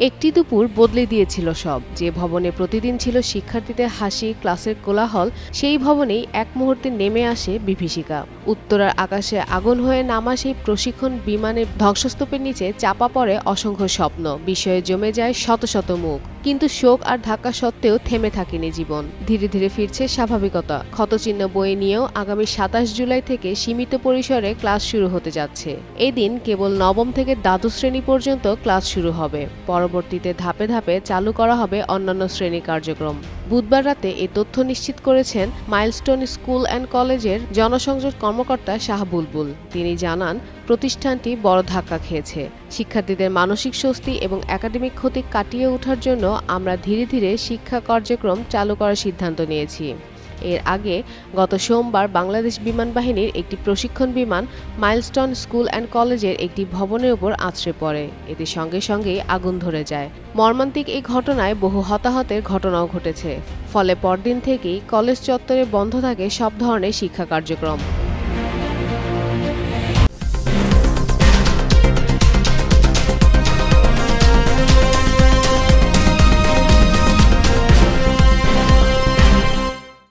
একটি দুপুর বদলে দিয়েছিল সব। যে ভবনে প্রতিদিন ছিল শিক্ষার্থীদের হাসি, ক্লাসের কোলাহল, সেই ভবনেই এক মুহূর্তে নেমে আসে বিভীষিকা। উত্তরার আকাশে আগুন হয়ে নামা সেই প্রশিক্ষণ বিমানের ধ্বংসস্তূপের নিচে চাপা পড়ে অসংখ্য স্বপ্ন। বিষয়ে জমে যায় শত শত মুখ। কিন্তু শোক আর ধাক্কা সত্ত্বেও থেমে থাকেনি জীবন। ধীরে ধীরে ফিরছে স্বাভাবিকতা। ক্ষতচিহ্ন বয়ে নিয়েও আগামী সাতাশ জুলাই থেকে সীমিত পরিসরে ক্লাস শুরু হতে যাচ্ছে। এদিন কেবল নবম থেকে দ্বাদশ শ্রেণি পর্যন্ত ক্লাস শুরু হবে। পরবর্তীতে ধাপে ধাপে চালু করা হবে অন্যান্য শ্রেণি কার্যক্রম। বুধবার রাতে এ তথ্য নিশ্চিত করেছেন মাইলস্টোন স্কুল অ্যান্ড কলেজের জনসংযোগ কর্মকর্তা শাহ বুলবুল। তিনি জানান প্রতিষ্ঠানটি বড় ধাক্কা খেয়েছে। শিক্ষার্থীদের মানসিক স্বস্তি এবং একাডেমিক ক্ষতি কাটিয়ে ওঠার জন্য আমরা ধীরে ধীরে শিক্ষা কার্যক্রম চালু করার সিদ্ধান্ত নিয়েছি। এর আগে গত সোমবার বাংলাদেশ বিমান বাহিনীর একটি প্রশিক্ষণ বিমান মাইলস্টোন স্কুল অ্যান্ড কলেজের একটি ভবনের উপর আছড়ে পড়ে। এতে সঙ্গে সঙ্গেই আগুন ধরে যায়। মর্মান্তিক এই ঘটনায় বহু হতাহতের ঘটনাও ঘটেছে। ফলে পরদিন থেকেই কলেজ চত্বরে বন্ধ থাকে সব ধরনের শিক্ষা কার্যক্রম।